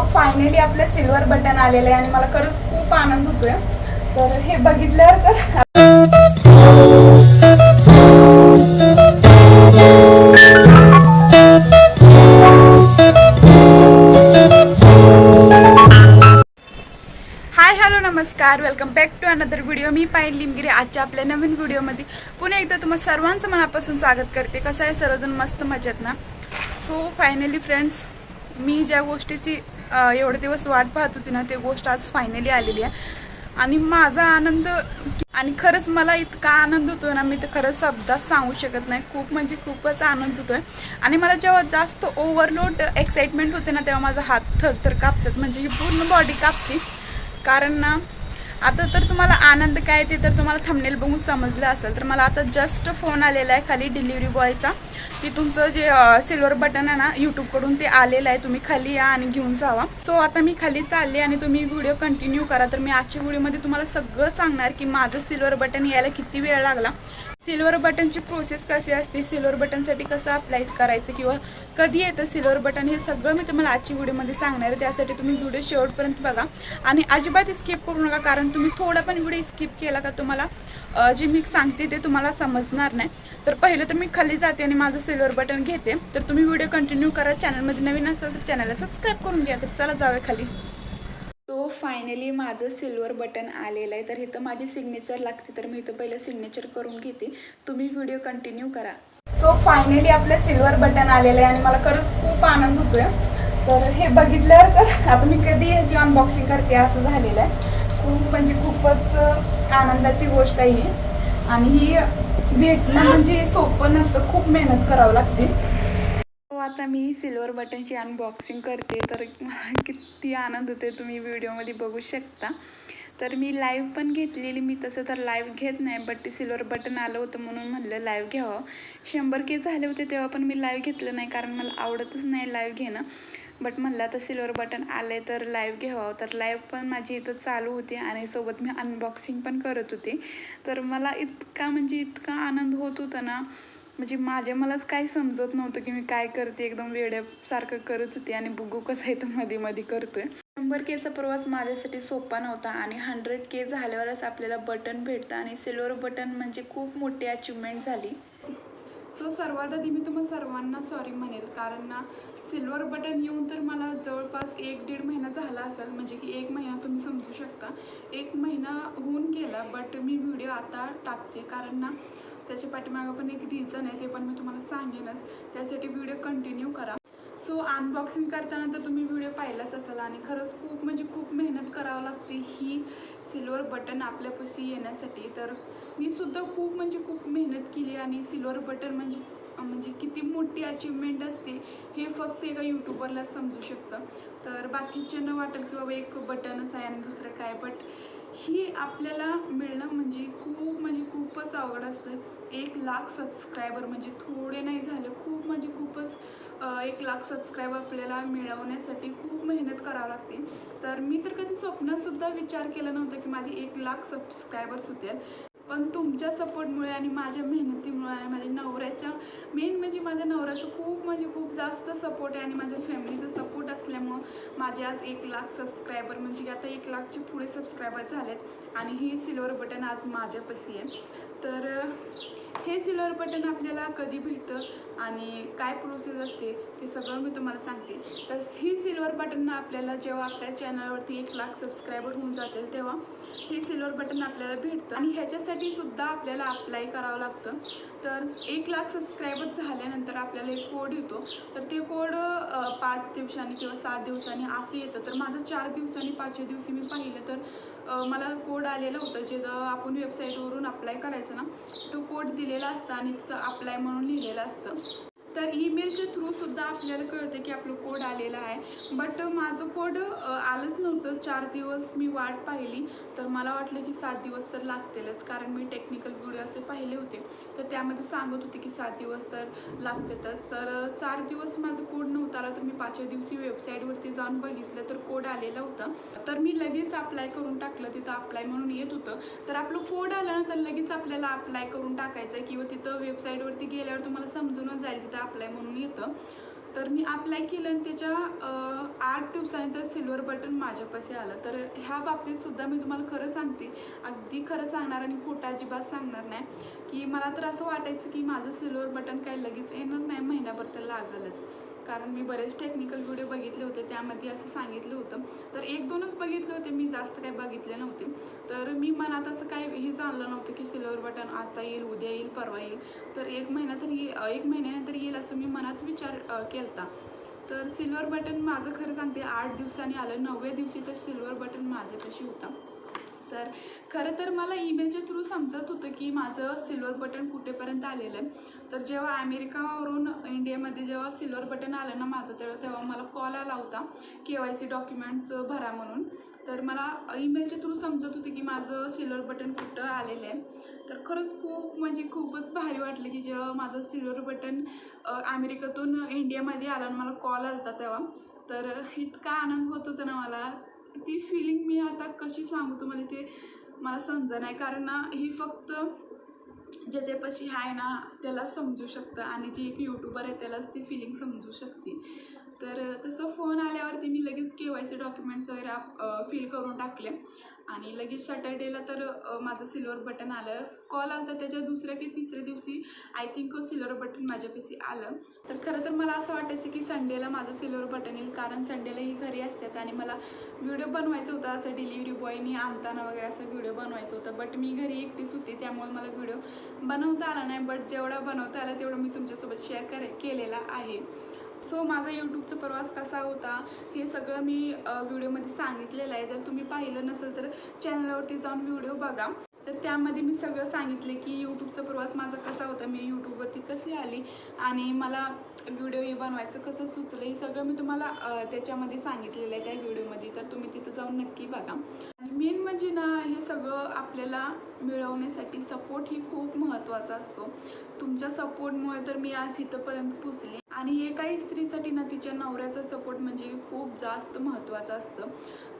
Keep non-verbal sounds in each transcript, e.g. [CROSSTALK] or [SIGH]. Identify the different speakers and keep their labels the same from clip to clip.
Speaker 1: So finally आपलं silver button आलेलं आहे आणि मला खरंच खूप आनंद होतोय. तर हे बघितल्यावर तर हाय हॅलो नमस्कार. Welcome back to another video मी पायल लिमगिरी. आजच्या आपल्या नवीन व्हिडिओमध्ये पुन्हा एकदा तुम्हाला सर्वांचं मनापासून स्वागत करते. कसं आहे? सर्वजण मस्त मजेत ना? सो फायनली फ्रेंड्स मी ज्या गोष्टीची एवढे दिवस वाट पाहत होती ना ते गोष्ट आज फायनली आलेली आहे. आणि माझा आनंद आणि खरंच मला इतका आनंद होतो ना मी तर खरंच शब्दात सांगू शकत नाही. खूप म्हणजे खूपच आनंद होतो आहे आणि मला जेव्हा जास्त ओव्हरलोड एक्साइटमेंट होते ना तेव्हा माझा हात थरथर कापतात. म्हणजे ही पूर्ण बॉडी कापते. कारण ना आता तर तुम्हाला आनंद काय ते तर तुम्हाला थंबनेल बघून समजलं असेल. तर मला आता जस्ट फोन आलेला आहे खाली डिलिव्हरी बॉयचा की तुमचं जे सिल्वर बटन आहे ना यूट्यूबकडून ते आलेलं आहे. तुम्ही खाली या आणि घेऊन जावा. सो आता मी खाली चालले आणि तुम्ही व्हिडिओ कंटिन्यू करा. तर मी आजच्या व्हिडिओमध्ये तुम्हाला सगळं सांगणार की माझं सिल्वर बटन यायला किती वेळ लागला. सिल्वर बटनची प्रोसेस कशी असते? सिल्वर बटनसाठी कसं अप्लाय करायचं किंवा कधी येतं सिल्वर बटन हे सगळं मी तुम्हाला आजच्या व्हिडिओमध्ये सांगणार आहे. त्यासाठी तुम्ही व्हिडिओ शेवटपर्यंत बघा. आणि अजिबात स्किप करू नका कारण तुम्ही थोडा पण व्हिडिओ स्किप केला का तुम्हाला जे मी सांगते ते तुम्हाला समजणार नाही. तर पहिलं तर मी खाली जाते आणि माझं सिल्वर बटन घेते. तर तुम्ही व्हिडिओ कंटिन्यू करा. चॅनलमध्ये नवीन असाल तर चॅनलला सबस्क्राईब करून घ्या. तर चला जाऊया खाली. फायनली माझं सिल्वर बटन आलेलं आहे. तर इथं माझी सिग्नेचर लागते. तर मी इथं पहिलं सिग्नेचर करून घेते. तुम्ही व्हिडिओ कंटिन्यू करा. सो फायनली आपलं सिल्वर बटन आलेलं आहे आणि मला खरंच खूप आनंद होतोय. तर हे बघितल्यावर तर आता मी कधी याची अनबॉक्सिंग करते असं झालेलं आहे. खूप म्हणजे खूपच आनंदाची गोष्ट आहे आणि ही भेटणं म्हणजे सोपं नसतं. खूप मेहनत करावं लागते. आता मी सिल्वर बटनची अनबॉक्सिंग करते तर मला [LAUGHS] किती आनंद होते तुम्ही व्हिडिओमध्ये बघू शकता. तर मी लाईव्ह पण घेतलेली मी तसं तर लाईव्ह घेत नाही बट ते सिल्वर बटन आलं होतं म्हणून म्हणलं लाईव्ह घ्यावं. शंभर के झाले होते तेव्हा पण मी लाईव्ह घेतलं नाही कारण मला आवडतच नाही लाईव्ह घेणं. बट म्हणलं आता सिल्वर बटन आलं आहे तर लाईव्ह घ्यावं. तर लाईव्ह पण माझी इथं चालू होती आणि सोबत मी अनबॉक्सिंग पण करत होते. तर मला इतका म्हणजे इतका आनंद होत होता ना म्हणजे माझ्या मलाच काही समजत नव्हतं की मी काय करते एकदम वेड्यासारखं करत होते आणि बघू कसं आहे तर मध्ये मध्ये करतोय. शंभर केचा प्रवास माझ्यासाठी सोपा नव्हता आणि हंड्रेड के झाल्यावरच आपल्याला बटन भेटतं आणि सिल्वर बटन म्हणजे खूप मोठी अचिव्हमेंट झाली. सो सर्वात आधी मी तुम्हाला सर्वांना सॉरी म्हणेल कारण ना सिल्वर बटन येऊन तर मला जवळपास एक दीड महिना झाला असेल म्हणजे की एक महिना तुम्ही समजू शकता. एक महिना होऊन गेला बट मी व्हिडिओ आता टाकते कारण ना त्याच्या पाठीमागं पण एक रिझन आहे ते पण मी तुम्हाला सांगेनच. त्यासाठी व्हिडिओ कंटिन्यू करा. सो अनबॉक्सिंग करताना तर तुम्ही व्हिडिओ पाहिलाच असाल आणि खरंच खूप म्हणजे खूप मेहनत करावं लागते ही सिल्वर बटन आपल्यापाशी येण्यासाठी. तर मी सुद्धा खूप म्हणजे खूप मेहनत केली आणि सिल्वर बटन म्हणजे म्हणजे किती मोठी अचिव्हमेंट असते हे फक्त एका यूट्यूबरलाच समजू शकतं. तर बाकीच्यांना वाटेल की बाबा एक बटनच आहे आणि दुसरं काय बट ही आपल्याला मिळणं म्हणजे खूप म्हणजे खूपच अवघड असतं. एक लाख सबस्क्रायबर म्हणजे थोडे नाही झाले खूप म्हणजे खूपच एक लाख सबस्क्रायबर आपल्याला मिळवण्यासाठी खूप मेहनत करावं लागते. तर मी तर कधी स्वप्नातसुद्धा विचार केला नव्हता की माझे एक लाख सबस्क्रायबर्स होतील. पण तुमच्या सपोर्टमुळे आणि माझ्या मेहनतीमुळे आणि माझ्या नवऱ्याच्या मेन म्हणजे माझ्या नवऱ्याचं खूप म्हणजे खूप जास्त सपोर्ट आहे आणि माझ्या फॅमिलीचा सपोर्ट असल्यामुळं माझे आज एक लाख सबस्क्रायबर म्हणजे की आता एक लाखचे पुढे सबस्क्रायबर झालेत आणि ही सिल्वर बटन आज माझ्यापाशी आहे. तर हे सिल्वर बटन आपल्याला कधी भेटतं आणि काय प्रोसेस असते ते सगळं मी तुम्हाला सांगते. तर ही सिल्वर बटन आपल्याला जेव्हा आपल्या चॅनलवरती एक लाख सबस्क्रायबर होऊन जातील तेव्हा हे सिल्वर बटन आपल्याला भेटतं. आणि ह्याच्यासाठी सुद्धा आपल्याला अप्लाय करावं लागतं. तर एक लाख सबस्क्रायबर झाल्यानंतर आपल्याला एक कोड येतो. तर ते कोड पाच दिवसांनी किंवा सात दिवसांनी असं येतं. तर माझं चार दिवसांनी पाचव्या दिवशी मी पाहिलं तर मला कोड आलेलं होतं जे आपण वेबसाईटवरून अप्लाय करायचं ना तो कोड दिलेला असतं आणि तिथं अप्लाय म्हणून लिहिलेलं असतं. तर ईमेलच्या थ्रूसुद्धा आपल्याला कळतं की आपलं कोड आलेलं आहे. बट माझं कोड आलंच नव्हतं. चार दिवस मी वाट पाहिली. तर मला वाटलं की सात दिवस तर लागतीलच. कारण मी टेक्निकल व्हिडिओ असे पाहिले होते. तर त्यामध्ये सांगत होते की सात दिवस तर लागतातच. तर चार दिवस माझं कोड नव्हता आला तर मी पाचव्या दिवशी वेबसाईटवरती जाऊन बघितलं तर कोड आलेला होता. तर मी लगेच अप्लाय करून टाकलं. तिथं अप्लाय म्हणून येत होतं. तर आपलं कोड आलं ना तर लगेच आपल्याला अप्लाय करून टाकायचं आहे किंवा तिथं वेबसाईटवरती गेल्यावर तुम्हाला समजूनच जाईल. तिथं अप्लाय म्हणून येतं. तर मी अप्लाय केलं आणि त्याच्या आठ दिवसांनी तर सिल्वर बटन माझ्यापाशी आलं. तर ह्या बाबतीत सुद्धा मी तुम्हाला खरं सांगते. अगदी खरं सांगणार आणि खोटा अजिबात सांगणार नाही. की मला तर असं वाटायचं की माझं सिल्वर बटन काही लगेच येणार नाही महिनाभर तर लागलच. कारण मी बरेच टेक्निकल व्हिडिओ बघितले होते त्यामध्ये असं सांगितलं होतं. तर एक दोनच बघितले होते मी जास्त काही बघितले नव्हते. तर मी मनात असं काय हे जाणलं नव्हतं की सिल्वर बटन आता येईल उद्या येईल परवा येईल. तर एक महिना तर ये एक महिन्यानंतर येईल असं मी मनात विचार केला तर सिल्वर बटन माझं खरं सांगते आठ दिवसांनी आलं. नवव्या दिवशी तर सिल्वर बटन माझ्यापाशी होता. तर खरं तर मला ईमेलच्या थ्रू समजत होतं की माझं सिल्वर बटन कुठेपर्यंत आलेलं आहे. तर जेव्हा अमेरिकावरून इंडियामध्ये जेव्हा सिल्वर बटन आलं ना माझं तेव्हा तेव्हा मला कॉल आला होता के वाय सी डॉक्युमेंट्स भरा म्हणून. तर मला ईमेलच्या थ्रू समजत होते की माझं सिल्वर बटन कुठं आलेलं आहे. तर खरंच खूप म्हणजे खूपच भारी वाटलं की जेव्हा माझं सिल्वर बटन अमेरिकेतून इंडियामध्ये आला आणि मला कॉल आला होता तेव्हा. तर इतका आनंद होत होता ना मला. ती फिलिंग मी आता कशी सांगू तुम्हाला ते मला समजा नाही. कारण ना ही फक्त ज्याच्यापाशी आहे ना त्याला समजू शकतं आणि जी एक यूट्यूबर आहे त्यालाच ती फिलिंग समजू शकते. तर तसं फोन आल्यावरती मी लगेच के वाय सी डॉक्युमेंट्स वगैरे फिल करून टाकले. आणि लगेच सॅटर्डेला तर माझं सिल्वर बटन आलं. कॉल आला तर त्याच्या दुसऱ्या की तिसऱ्या दिवशी. आय थिंक सिल्वर बटन माझ्यापाशी आलं. तर खरं तर मला असं वाटायचं की संडेला माझं सिल्वर बटन येईल कारण संडेला ही घरी असतात आणि मला व्हिडिओ बनवायचा होता असं डिलिव्हरी बॉयनी आणताना वगैरे असं व्हिडिओ बनवायचं होतं. बट मी घरी एकटीच होती त्यामुळे मला व्हिडिओ बनवता आला नाही. बट जेवढा बनवता आला तेवढं मी तुमच्यासोबत शेअर करे केलेला आहे. सो माझा यूट्यूबचा प्रवास कसा होता हे सगळं मी व्हिडिओमध्ये सांगितलेलं आहे. जर तुम्ही पाहिलं नसेल तर चॅनलवरती जाऊन व्हिडिओ बघा. तर त्यामध्ये मी सगळं सांगितले की यूट्यूबचा प्रवास माझा कसा होता. मी यूट्यूबवरती कशी आली आणि मला व्हिडिओ हे बनवायचं कसं सुचलं हे सगळं मी तुम्हाला त्याच्यामध्ये सांगितलेलं आहे त्या व्हिडिओमध्ये. तर तुम्ही तिथं जाऊन नक्की बघा. आणि मेन म्हणजे ना हे सगळं आपल्याला मिळवण्यासाठी सपोर्ट ही खूप महत्त्वाचा असतो. तुमच्या सपोर्टमुळे तर मी आज इथंपर्यंत पोचले आणि एकाही स्त्रीसाठी ना तिच्या नवऱ्याचा सपोर्ट म्हणजे खूप जास्त महत्त्वाचं असतं.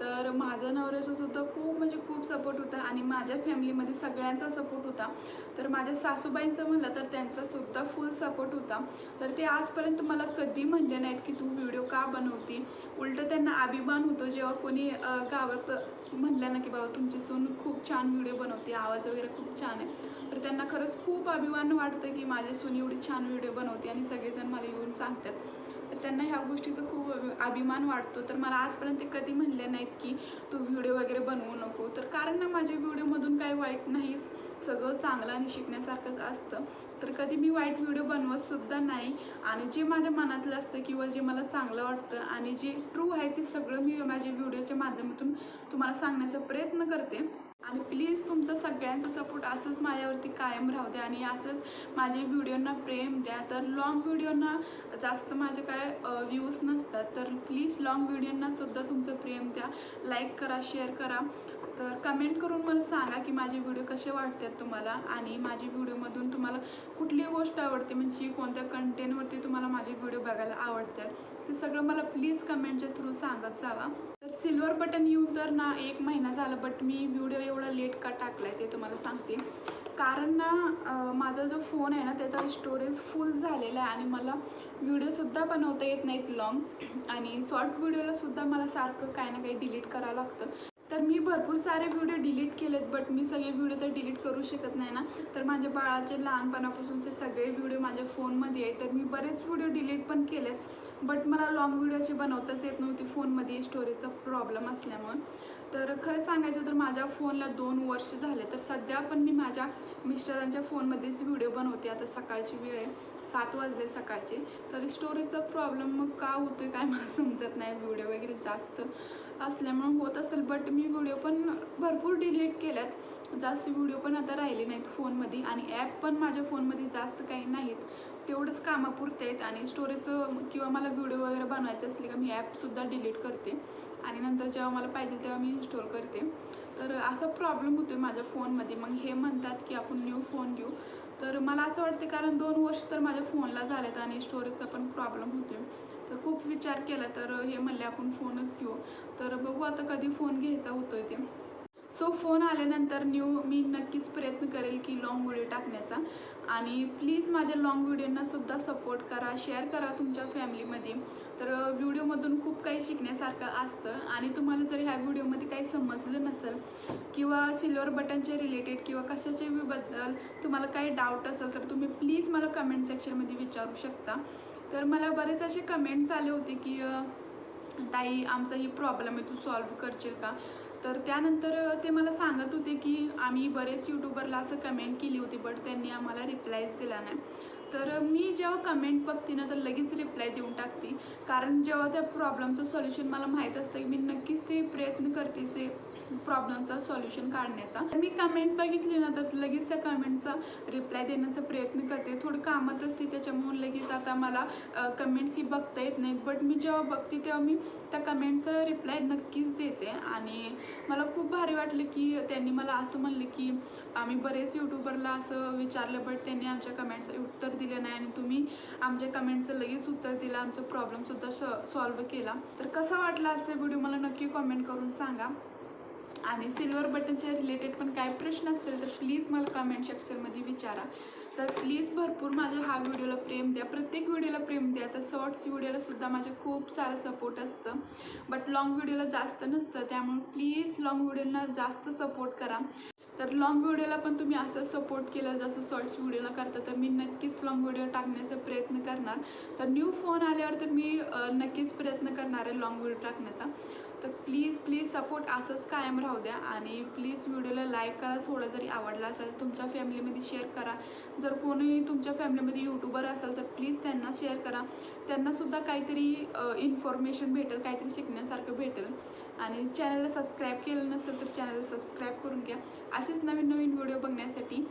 Speaker 1: तर माझ्या नवऱ्याचा सुद्धा खूप म्हणजे खूप सपोर्ट होता आणि माझ्या फॅमिलीमध्ये सगळ्यांचा सपोर्ट होता. तर माझ्या सासूबाईंचं म्हणलं तर त्यांचा सुद्धा फुल सपोर्ट होता. तर ते आजपर्यंत मला कधी म्हणले नाहीत की तू व्हिडिओ का बनवती? उलटं त्यांना अभिमान होतो जेव्हा कोणी गावात म्हणलं ना की बाबा तुमची सून खूप छान व्हिडिओ बनवते आवाज वगैरे खूप छान आहे. तर त्यांना खरंच खूप अभिमान वाटतं की माझी सून एवढी छान व्हिडिओ बनवते आणि सगळेजण मला येऊन सांगतात. तर त्यांना ह्या गोष्टीचा खूप अभि- अभिमान वाटतो. तर मला आजपर्यंत ते कधी म्हणले नाहीत की तू व्हिडिओ वगैरे बनवू नको. तर कारण ना माझ्या व्हिडिओमधून काही वाईट नाहीच सगळं चांगलं आणि शिकण्यासारखंच असतं. तर कधी मी वाईट व्हिडिओ बनवतसुद्धा नाही आणि जे माझ्या मनातलं असतं किंवा जे मला चांगलं वाटतं आणि जे ट्रू आहे ते सगळं मी माझ्या व्हिडिओच्या माध्यमातून तुम्हाला सांगण्याचा प्रयत्न करते. आणि प्लीज तुमचा सगळ्यांचा सपोर्ट असंच माझ्यावरती कायम राहू द्या आणि असंच माझ्या व्हिडिओंना प्रेम द्या. तर लॉंग व्हिडिओंना जास्त माझे काय व्ह्यूज नसतात तर प्लीज लॉंग व्हिडिओंना सुद्धा तुमचं प्रेम द्या. लाईक करा शेअर करा. तर कमेंट करून मला सांगा की माझे व्हिडिओ कसे वाटतात तुम्हाला आणि माझे व्हिडिओमधून तुम्हाला कुठली गोष्ट आवडते म्हणजे कोणत्या कंटेंटवरती तुम्हाला माझे व्हिडिओ बघायला आवडतात. ते सगळं मला प्लीज कमेंटच्या थ्रू सांगत जावा. सिल्वर बटन येऊन तर ना एक महिना झाला बट मी व्हिडिओ एवढा लेट का टाकलाय ते तुम्हाला सांगते. कारण ना माझा जो फोन आहे ना त्याचा स्टोरेज फुल झालेला आहे आणि मला व्हिडिओसुद्धा बनवता येत नाहीत लॉंग आणि शॉर्ट व्हिडिओलासुद्धा मला सारखं काही ना काही डिलीट करावं लागतं. तर मी भरपूर सारे व्हिडिओ डिलीट केलेत बट मी सगळे व्हिडिओ तर डिलीट करू शकत नाही ना. तर माझ्या बाळाचे लहानपणापासूनचे सगळे व्हिडिओ माझ्या फोनमध्ये आहे तर मी बरेच व्हिडिओ डिलीट पण केलेत बट मला लॉंग व्हिडिओ असे बनवताच येत नव्हती. फोनमध्ये स्टोरेजचा प्रॉब्लेम असल्यामुळं. तर खरं सांगायचं तर माझ्या फोनला दोन वर्ष झाले. तर सध्या पण मी माझ्या मिस्टरांच्या फोनमध्येच व्हिडिओ बनवते. आता सकाळची वेळ आहे. सात वाजले सकाळचे. तर स्टोरेजचा प्रॉब्लेम मग का होतो आहे काय मला समजत नाही. व्हिडिओ वगैरे जास्त असल्यामुळं होत असेल. बट मी व्हिडिओ पण भरपूर डिलीट केल्यात. जास्त व्हिडिओ पण आता राहिले नाहीत फोनमध्ये. आणि ॲप पण माझ्या फोनमध्ये जास्त काही नाहीत. तेवढंच कामापुरते आहेत. आणि स्टोरेजचं किंवा मला व्हिडिओ वगैरे बनवायचे असले का मी ॲपसुद्धा डिलीट करते. आणि नंतर जेव्हा मला पाहिजे तेव्हा मी इन्स्टॉल करते. तर असा प्रॉब्लेम होतो आहे माझ्या फोनमध्ये मग हे म्हणतात की आपण न्यू फोन घेऊ. तर मला असं वाटते कारण दोन वर्ष तर माझ्या फोनला झालेत आणि स्टोरेजचा पण प्रॉब्लेम होतो तर खूप विचार केला तर हे म्हणले आपण फोनच घेऊ. तर बघू आता कधी फोन घ्यायचा होतोय ते. सो फोन आल्यानंतर न्यू मी नक्कीच प्रयत्न करेल की लाँग व्हिडिओ टाकण्याचा. आणि प्लीज माझ्या लाँग व्हिडिओंना सुद्धा सपोर्ट करा शेअर करा तुमच्या फॅमिलीमध्ये तर व्हिडिओमधून खूप काही शिकण्यासारखं असतं. आणि तुम्हाला जर ह्या व्हिडिओमध्ये काही समजलं नसेल किंवा सिल्वर बटनच्या रिलेटेड किंवा कशाच्या बद्दल तुम्हाला काही डाऊट असेल तर तुम्ही प्लीज मला कमेंट सेक्शनमध्ये विचारू शकता. तर मला बरेच असे कमेंट्स आले होते की ताई आमचा ही प्रॉब्लेम आहे तू सॉल्व्ह करशील का? तर त्यानंतर ते मला सांगत होते की आम्ही बरेच यूट्यूबरला असं कमेंट केली होती बट त्यांनी आम्हाला रिप्लायच दिला नाही. तर मी जेव्हा कमेंट बघते ना तर लगेच रिप्लाय देऊन टाकते. कारण जेव्हा त्या प्रॉब्लेमचं सोल्युशन मला माहीत असतं की मी नक्कीच ते प्रयत्न करते ते प्रॉब्लेमचं सोल्युशन काढण्याचा. तर मी कमेंट बघितली ना तर लगेच त्या कमेंटचा रिप्लाय देण्याचा प्रयत्न करते. थोडं कामात असते त्याच्यामुळे लगेच आता मला कमेंट्स ही बघता येत नाहीत. बट मी जेव्हा बघते तेव्हा मी त्या कमेंटचा रिप्लाय नक्कीच देते. आणि मला खूप भारी वाटलं की त्यांनी मला असं म्हणलं की आम्ही बरेच यूट्यूबरला असं विचारलं बट त्यांनी आमच्या कमेंटचं उत्तर दिलं नाही आणि तुम्ही आमच्या कमेंटचं लगेच उत्तर दिलं आमचा प्रॉब्लेमसुद्धा श सॉल्व्ह केला. तर कसा वाटला आजचा व्हिडिओ मला नक्की कमेंट करून सांगा. आणि सिल्वर बटनच्या रिलेटेड पण काय प्रश्न असतील तर प्लीज मला कमेंट सेक्शनमध्ये विचारा. तर प्लीज भरपूर माझ्या हा व्हिडिओला प्रेम द्या. प्रत्येक व्हिडिओला प्रेम द्या. तर शॉर्ट्स व्हिडिओला सुद्धा माझे खूप सारं सपोर्ट असतं. बट लाँग व्हिडिओला जास्त नसतं. त्यामुळे प्लीज लाँग व्हिडिओला जास्त सपोर्ट करा. तर लाँग व्हिडिओला पण तुम्ही असं सपोर्ट केलं जसं शॉर्ट्स व्हिडिओला करता तर मी नक्कीच लाँग व्हिडिओ टाकण्याचा प्रयत्न करणार. तर न्यू फोन आल्यावर तर मी नक्कीच प्रयत्न करणार आहे लाँग व्हिडिओ टाकण्याचा. तर प्लीज प्लीज सपोर्ट असंच कायम राहू द्या आणि प्लीज व्हिडिओला लाईक करा थोडा जरी आवडला असेल तुमच्या फॅमिलीमध्ये शेअर करा. जर कोणी तुमच्या फॅमिलीमध्ये यूट्यूबर असेल तर प्लीज त्यांना शेअर करा. त्यांनासुद्धा काहीतरी इन्फॉर्मेशन भेटेल काहीतरी शिकण्यासारखं भेटेल. आणि चॅनलला सबस्क्राईब केलं नसेल तर चॅनलला सबस्क्राईब करून घ्या. असेच नवीन नवीन व्हिडिओ बघण्यासाठी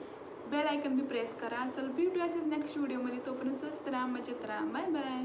Speaker 1: बेल आयकन बी प्रेस करा. चल भेटू असेच नेक्स्ट व्हिडिओमध्ये तोपर्यंत स्वस्त राहा मजेत राहा. Bye bye